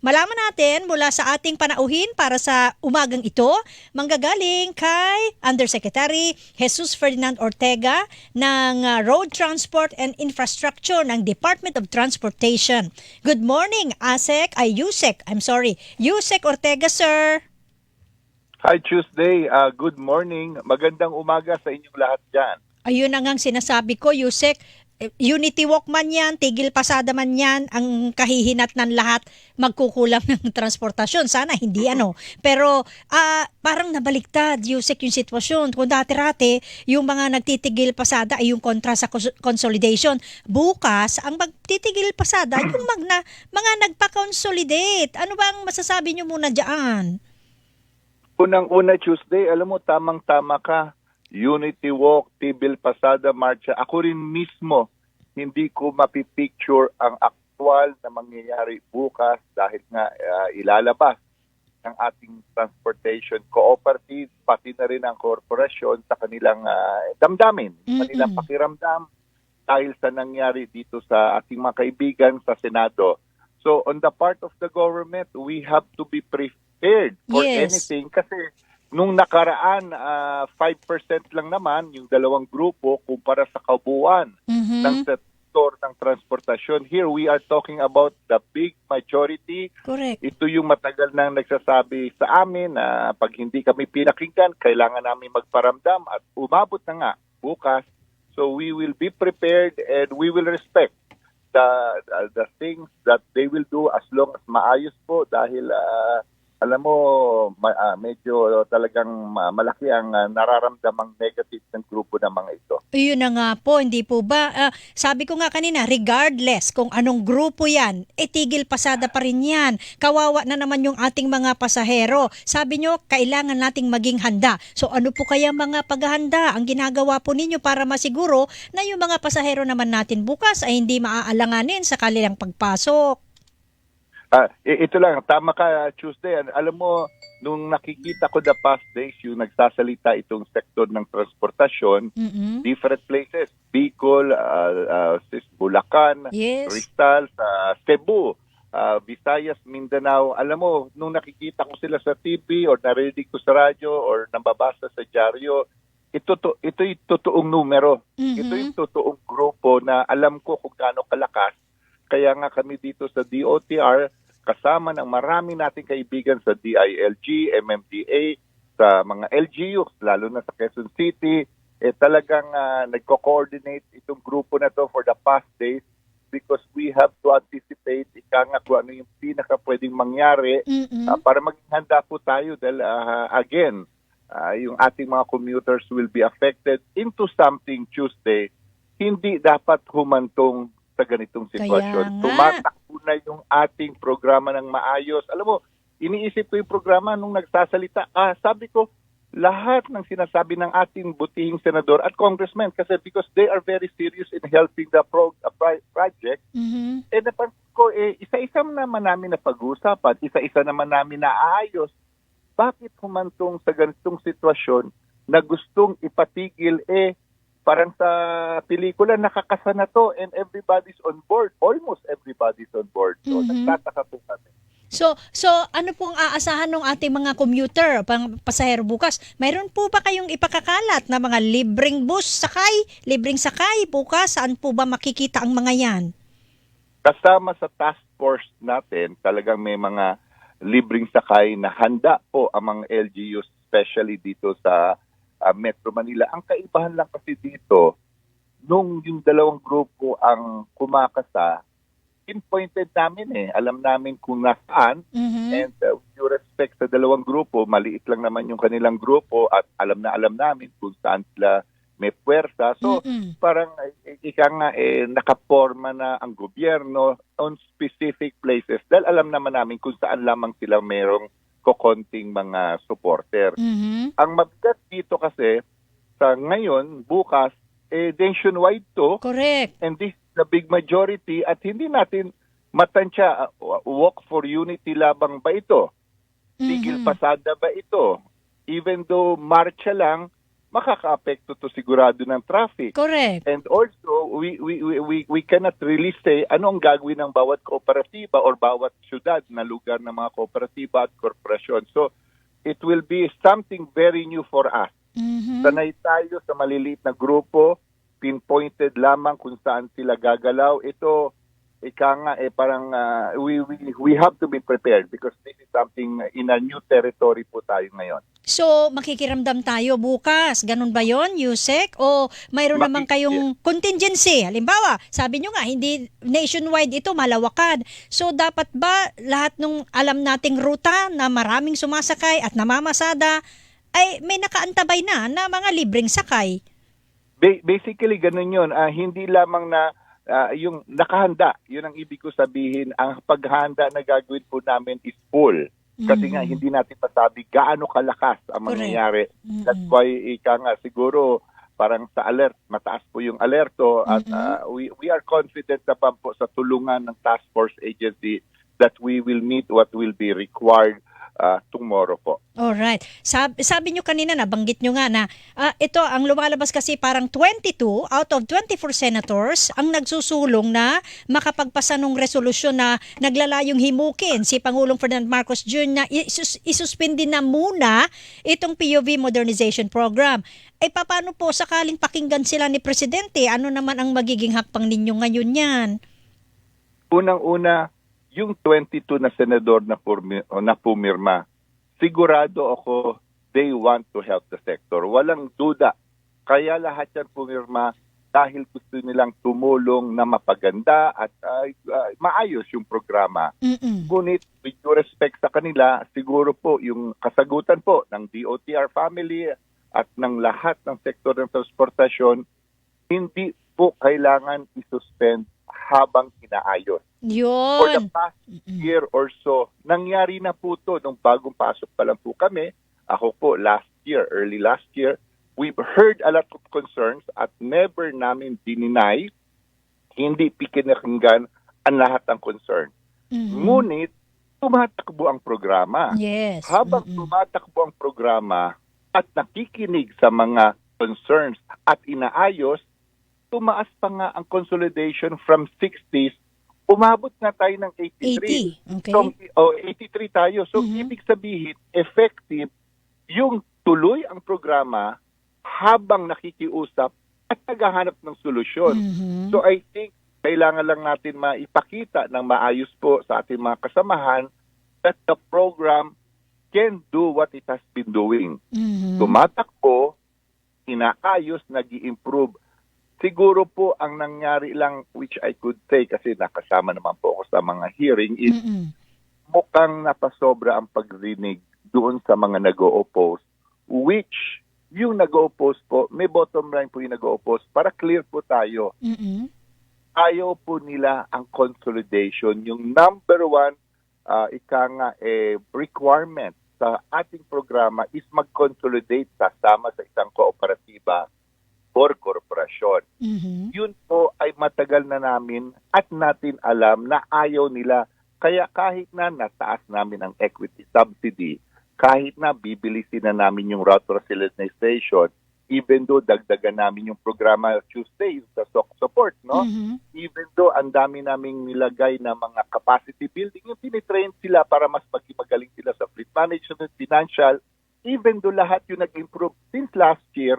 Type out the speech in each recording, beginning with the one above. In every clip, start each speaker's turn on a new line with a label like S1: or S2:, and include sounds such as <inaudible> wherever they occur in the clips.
S1: malaman natin mula sa ating panauhin para sa umagang ito, manggagaling kay Undersecretary Jesus Ferdinand Ortega ng uh, Road Transport and Infrastructure ng Department of Transportation. Good morning, ASEC, ay USEC, I'm sorry, USEC Ortega, sir.
S2: Hi Tuesday, uh, good morning. Magandang umaga sa inyong lahat dyan.
S1: Ayun na ngang sinasabi ko, Yusek, Unity Walk man yan, tigil pasada man yan, ang kahihinat ng lahat magkukulang ng <laughs> transportasyon. Sana hindi ano. Pero ah, parang nabaliktad, Yusek, yung sitwasyon. Kung dati-rati, yung mga nagtitigil pasada ay yung kontra sa cons- consolidation. Bukas, ang magtitigil pasada, yung magna, mga nagpa-consolidate. Ano bang masasabi nyo muna dyan?
S2: Unang-una Tuesday, alam mo, tamang-tama ka. Unity Walk, Tibil Pasada, Marcha. Ako rin mismo, hindi ko mapipicture ang actual na mangyayari bukas dahil nga uh, ilalabas ng ating transportation cooperative, pati na rin ang korporasyon sa kanilang uh, damdamin,
S1: Mm-mm.
S2: kanilang pakiramdam dahil sa nangyari dito sa ating mga kaibigan sa Senado. So on the part of the government, we have to be prepared for
S1: Yes.
S2: anything kasi nung nakaraan ah, 5% lang naman yung dalawang grupo kumpara sa kabuuan
S1: Mhm.
S2: ng sektor ng transportasyon. Here we are talking about the big majority
S1: Correct.
S2: ito yung matagal nang nagsasabi sa amin na pag hindi kami pinakinggan, kailangan namin magparamdam at umabot na nga bukas. So we will be prepared and we will respect the the, the things that they will do as long as maayos po dahil ah, alam mo ma- ah, medyo talagang ma- malaki ang ah, nararamdamang negative ng grupo ng mga ito.
S1: Yun na nga po, hindi po ba? Ah, sabi ko nga kanina, regardless kung anong grupo yan, eh tigil pasada pa rin yan. Kawawa na naman yung ating mga pasahero. Sabi nyo, kailangan nating maging handa. So ano po kaya mga paghahanda ang ginagawa po ninyo para masiguro na yung mga pasahero naman natin bukas ay hindi maaalanganin sa kanilang pagpasok?
S2: Ah, ito lang, tama ka Tuesday. Al- Alam mo, nung nakikita ko the past days, yung nagsasalita itong sektor ng transportasyon,
S1: mm
S2: different places, Bicol, uh, uh, Bulacan,
S1: Yes.
S2: Rizal, sa Cebu, uh, Visayas, Mindanao. Alam mo, nung nakikita ko sila sa TV or narinig ko sa radyo or nababasa sa dyaryo, ito to, ito yung totoong numero.
S1: Mhm.
S2: Ito yung totoong grupo na alam ko kung gaano kalakas. Kaya nga kami dito sa DOTR, kasama ng marami nating kaibigan sa DILG, MMDA, sa mga LGUs, lalo na sa Quezon City, eh talagang ah, nagko-coordinate itong grupo na to for the past days because we have to anticipate ika nga kung ano yung pinaka pwedeng mangyari. Ah, para maging handa po tayo dahil ah, again, ah, yung ating mga commuters will be affected into something Tuesday, hindi dapat humantong sa ganitong sitwasyon. Tumatakbo na yung ating programa ng maayos. Alam mo, iniisip ko yung programa nung nagsasalita. Ah, sabi ko, lahat ng sinasabi ng ating butihing senador at congressman kasi because they are very serious in helping the pro- uh, project
S1: Mhm.
S2: eh napansin ko, eh, isa-isa naman namin na pag-usapan, isa-isa naman namin na aayos. Bakit humantong sa ganitong sitwasyon na gustong ipatigil, eh, parang sa pelikula, nakakasa na to and everybody's on board. Almost everybody's on board. So,
S1: Mhm.
S2: nagtataka po kami.
S1: So, so ano pong aasahan ng ating mga commuter, pang pasahero bukas? Mayroon po ba kayong ipakakalat na mga libreng bus sakay, libreng sakay bukas? Saan po ba makikita ang mga yan?
S2: Kasama sa task force natin, talagang may mga libreng sakay na handa po ang mga LGUs, especially dito sa ah, Metro Manila. Ang kaibahan lang kasi dito, nung yung dalawang grupo ang kumakasa, pinpointed namin eh. Alam namin kung nasaan
S1: Mhm.
S2: and uh, with due respect sa dalawang grupo, maliit lang naman yung kanilang grupo at alam na alam namin kung saan sila may puwersa. So,
S1: Mm-mm.
S2: parang eh, ika nga eh, nakaporma na ang gobyerno on specific places dahil alam naman namin kung saan lamang sila merong kokonting mga supporter.
S1: Mhm.
S2: Ang mabigat dito kasi sa ngayon, bukas, eh, nationwide to
S1: Correct.
S2: and this is the big majority at hindi natin matansya, uh, walk for unity labang ba ito? Tigil
S1: Mhm.
S2: pasada ba ito? Even though marcha lang, makaka-apekto to sigurado ng traffic.
S1: Correct.
S2: And also, we, we, we, we, we cannot really say ano ang gagawin ng bawat kooperatiba or bawat syudad na lugar ng mga kooperatiba at korporasyon. So, it will be something very new for us.
S1: Mhm.
S2: Sanay tayo sa maliliit na grupo, pinpointed lamang kung saan sila gagalaw. Ito, ika nga, eh, parang ah, we, we, we have to be prepared because this is something in a new territory po tayo ngayon.
S1: So, makikiramdam tayo bukas. Ganun ba yon Yusek? O mayroon naman
S2: Makiki-
S1: kayong contingency? Halimbawa, sabi nyo nga, hindi nationwide ito, malawakan. So, dapat ba lahat ng alam nating ruta na maraming sumasakay at namamasada, ay may nakaantabay na na mga libreng sakay?
S2: Ba- basically, ganun yun. Ah, hindi lamang na ah, yung nakahanda, yun ang ibig ko sabihin. Ang paghanda na gagawin po namin is full. Kasi nga,
S1: Mhm.
S2: hindi natin masabi gaano kalakas ang mangyayari.
S1: Mhm.
S2: That's why, ika nga, siguro, parang sa alert, mataas po yung alerto at
S1: Mhm.
S2: ah, we, we are confident naman po sa tulungan ng task force agency that we will meet what will be required ah, tomorrow po.
S1: Alright. Sabi, sabi nyo kanina, nabanggit nyo nga na ah, ito, ang lumalabas kasi parang 22 out of 24 senators ang nagsusulong na makapagpasa ng resolusyon na naglalayong himukin si Pangulong Ferdinand Marcos Jr. na isus, isuspindi na muna itong POV Modernization Program. Eh paano po sakaling pakinggan sila ni Presidente? Ano naman ang magiging hakbang ninyo ngayon yan?
S2: Unang-una, yung 22 na senador na, o na pumirma, sigurado ako they want to help the sector. Walang duda. Kaya lahat yan pumirma dahil gusto nilang tumulong na mapaganda at ay, ay, maayos yung programa.
S1: Mm-mm.
S2: Ngunit with due respect sa kanila, siguro po yung kasagutan po ng DOTR family at ng lahat ng sektor ng transportasyon, hindi po kailangan isuspend habang inaayos. For the
S1: Yun.
S2: past year or so, nangyari na po to nung bagong pasok pa lang po kami. Ako po last year, early last year, we've heard a lot of concerns at never namin dininay, hindi pikinakinggan ang lahat ng concern.
S1: Mhm.
S2: Ngunit, tumatakbo ang programa.
S1: Yes.
S2: Habang
S1: Mm-mm.
S2: tumatakbo ang programa at nakikinig sa mga concerns at inaayos, tumaas pa nga ang consolidation from 60s, umabot na tayo ng 83.
S1: 80. Okay.
S2: From, oh, 83 tayo. So,
S1: Mhm.
S2: ibig sabihin, effective yung tuloy ang programa habang nakikiusap at naghahanap ng solusyon.
S1: Mhm.
S2: So, I think kailangan lang natin maipakita ng maayos po sa ating mga kasamahan that the program can do what it has been doing.
S1: Mhm.
S2: Tumatakbo, inaayos, nag improve Siguro po ang nangyari lang, which I could say kasi nakasama naman po ako sa mga hearing, is
S1: Mm-mm.
S2: mukhang napasobra ang pagrinig doon sa mga nag-o-oppose, which yung nag-o-oppose po, may bottom line po yung nag-o-oppose, para clear po tayo,
S1: Mm-mm.
S2: ayaw po nila ang consolidation. Yung number one, uh, ika nga, eh, requirement sa ating programa is mag-consolidate kasama sa isang kooperatiba or korporasyon.
S1: Mhm.
S2: Yun po ay matagal na namin at natin alam na ayaw nila. Kaya kahit na nataas namin ang equity subsidy, kahit na bibilisin na namin yung route facilitation, even though dagdagan namin yung programa Tuesday sa SOC support, no?
S1: Mhm.
S2: Even though ang dami naming nilagay na mga capacity building, yung tinitrain sila para mas maging magaling sila sa fleet management, financial, even though lahat yung nag-improve since last year,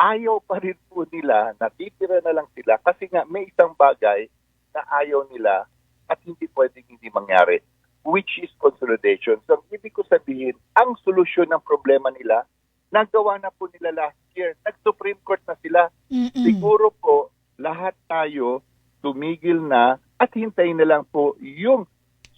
S2: ayaw pa rin po nila, natitira na lang sila kasi nga may isang bagay na ayaw nila at hindi pwedeng hindi mangyari, which is consolidation. So, ang ibig ko sabihin, ang solusyon ng problema nila, nagawa na po nila last year. Nag-Supreme Court na sila.
S1: Mm-mm.
S2: Siguro po, lahat tayo tumigil na at hintayin na lang po yung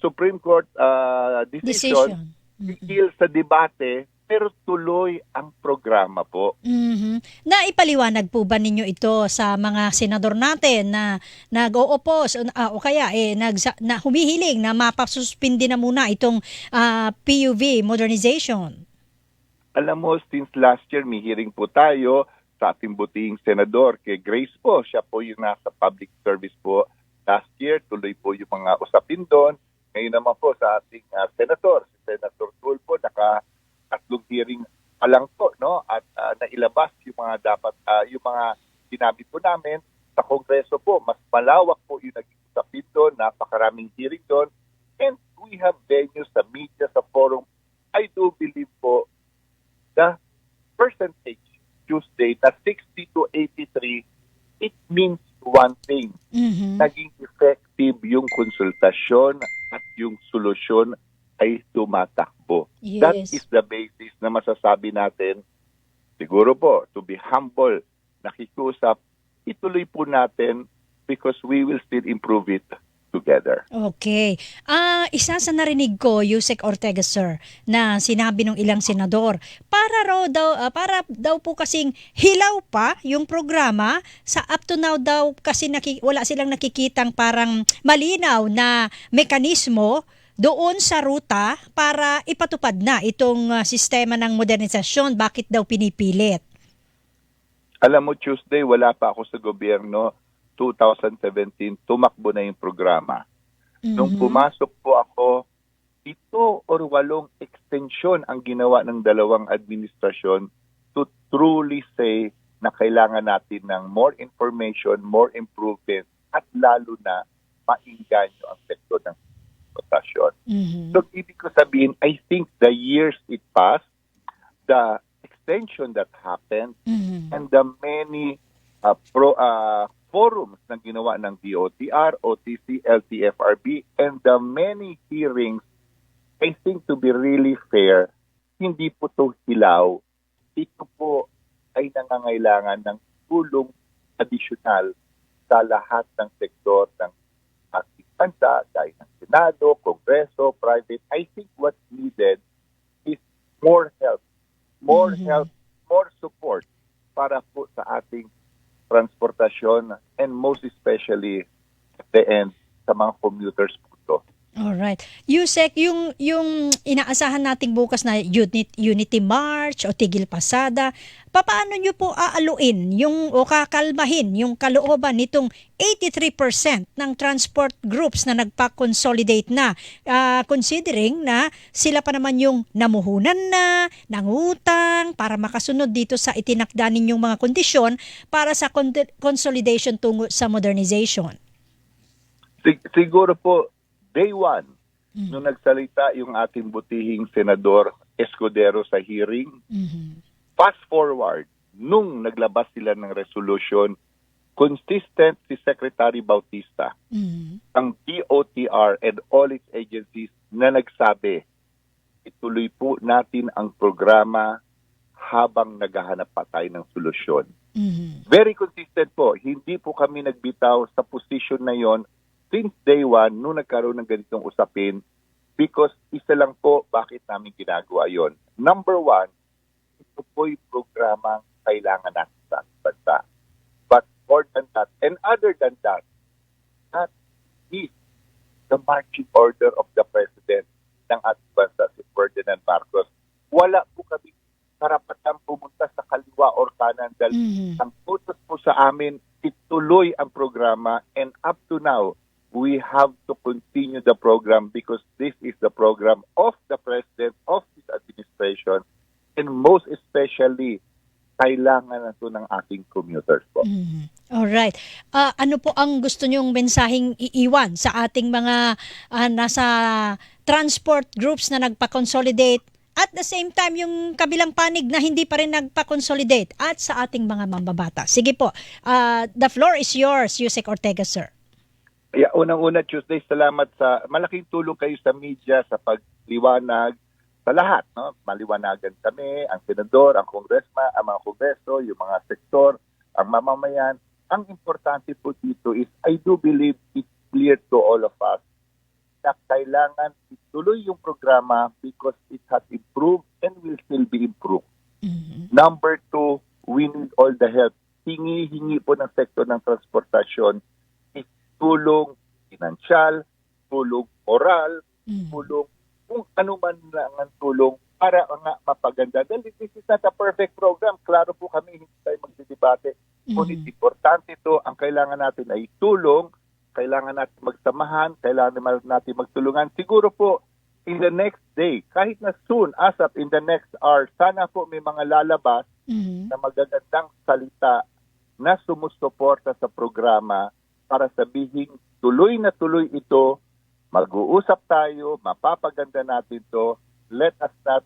S2: Supreme Court uh, decision,
S1: Decision. Mm-mm.
S2: sa debate, pero tuloy ang programa po.
S1: Mhm. Naipaliwanag po ba ninyo ito sa mga senador natin na nag-o-oppose o, ah, o kaya eh nagsa, na humihiling na mapasuspindi na muna itong ah, PUV modernization?
S2: Alam mo, since last year, may hearing po tayo sa ating butihing senador kay Grace po. Siya po yung nasa public service po last year. Tuloy po yung mga usapin doon. Ngayon naman po sa ating ah, senator, si Senator Tulfo, naka hearing pa lang po, no? At ah, ah, na ilabas yung mga dapat ah, yung mga sinabi po namin sa Kongreso po mas malawak po yung naging usapin doon napakaraming hearing doon and we have venues sa media sa forum I do believe po the percentage Tuesday na 60 to 83 it means one thing
S1: Mhm.
S2: naging effective yung konsultasyon at yung solusyon ay tumatakbo. That
S1: Yes.
S2: is the basis na masasabi natin, siguro po, to be humble, nakikusap, ituloy po natin because we will still improve it together.
S1: Okay. Ah, isa sa narinig ko, Yusek Ortega sir, na sinabi ng ilang senador, para raw daw ah, para daw po kasing hilaw pa yung programa sa up to now daw kasi naki, wala silang nakikitang parang malinaw na mekanismo doon sa ruta para ipatupad na itong ah, sistema ng modernisasyon. Bakit daw pinipilit?
S2: Alam mo, Tuesday, wala pa ako sa gobyerno. 2017, tumakbo na yung programa. Nung
S1: Mhm.
S2: pumasok po ako, ito or walong extension ang ginawa ng dalawang administrasyon to truly say na kailangan natin ng more information, more improvement, at lalo na mainganyo ang sektor ng transportasyon.
S1: Mhm.
S2: So, ibig ko sabihin, I think the years it passed, the extension that happened,
S1: Mhm.
S2: and the many uh, pro uh, forums na ginawa ng DOTR, OTC, LTFRB, and the many hearings, I think to be really fair, hindi po to hilaw. Ito po ay nangangailangan ng tulong additional sa lahat ng sektor ng bansa, gaya ng Senado, Kongreso, private. I think what's needed is more help, more
S1: Mhm.
S2: help, more support para po sa ating transportasyon and most especially at the end sa mga commuters po to.
S1: Alright. Yusek, yung, yung inaasahan nating bukas na unit, Unity March o Tigil Pasada, papaano nyo po aaluin yung, o kakalmahin yung kalooban nitong 83% ng transport groups na nagpa-consolidate na, Ah, considering na sila pa naman yung namuhunan na, nangutang, para makasunod dito sa itinakda ninyong mga kondisyon para sa con- consolidation tungo sa modernization.
S2: Sig- siguro po, day one,
S1: Mm.
S2: nung nagsalita yung ating butihing Senador Escudero sa hearing,
S1: Mhm.
S2: fast forward, nung naglabas sila ng resolution, consistent si Secretary Bautista,
S1: Mhm.
S2: ang DOTR and all its agencies na nagsabi, ituloy po natin ang programa habang naghahanap pa tayo ng solusyon.
S1: Mhm.
S2: Very consistent po. Hindi po kami nagbitaw sa position na yon since day one nung nagkaroon ng ganitong usapin because isa lang po bakit namin ginagawa yon. Number one, ito po'y programang kailangan natin sa bansa. But more than that, and other than that, that is the marching order of the President ng ating bansa, si Ferdinand Marcos. Wala po kami karapatan pumunta sa kaliwa or kanan dahil
S1: Mhm.
S2: ang utos po sa amin, ituloy ang programa and up to now, we have to continue the program because this is the program of the President, of his administration, and most especially, kailangan na ito ng ating commuters po.
S1: Mhm. Alright. Ah, ano po ang gusto nyong mensaheng iiwan sa ating mga ah, nasa transport groups na nagpa-consolidate at the same time yung kabilang panig na hindi pa rin nagpa-consolidate at sa ating mga mambabata. Sige po, ah, the floor is yours, Yusek Ortega, sir.
S2: Kaya unang-una Tuesday, salamat sa malaking tulong kayo sa media sa pagliwanag sa lahat, no? Maliwanagan kami, ang senador, ang congressman, ang mga kongreso, yung mga sektor, ang mamamayan. Ang importante po dito is I do believe it's clear to all of us na kailangan ituloy yung programa because it has improved and will still be improved.
S1: Mhm.
S2: Number two, we need all the help. Hingi-hingi po ng sektor ng transportasyon tulong pinansyal, tulong moral,
S1: Mhm.
S2: tulong kung ano man lang ang tulong para nga mapaganda. Dahil this is not a perfect program. Klaro po kami, hindi tayo magdidebate. Ngunit
S1: Mhm.
S2: importante ito, ang kailangan natin ay tulong, kailangan natin magsamahan, kailangan natin magtulungan. Siguro po, in the next day, kahit na soon, as of in the next hour, sana po may mga lalabas
S1: Mhm.
S2: na magagandang salita na sumusuporta sa programa para sabihin tuloy na tuloy ito, mag-uusap tayo, mapapaganda natin to, let us not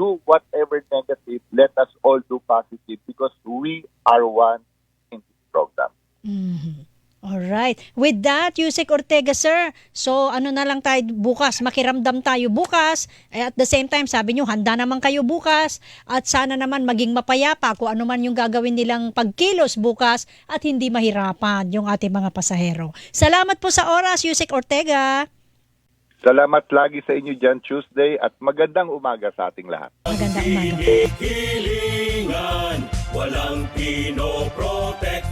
S2: do whatever negative, let us all do positive because we are one in this program.
S1: Mhm. Alright. With that, Yusek Ortega, sir, so ano na lang tayo bukas, makiramdam tayo bukas. Eh, At the same time, sabi nyo, handa naman kayo bukas. At sana naman maging mapayapa kung ano man yung gagawin nilang pagkilos bukas at hindi mahirapan yung ating mga pasahero. Salamat po sa oras, Yusek Ortega.
S2: Salamat lagi sa inyo dyan Tuesday at magandang umaga sa ating lahat.
S1: Magandang umaga.
S3: Hilingan, walang pinoprotek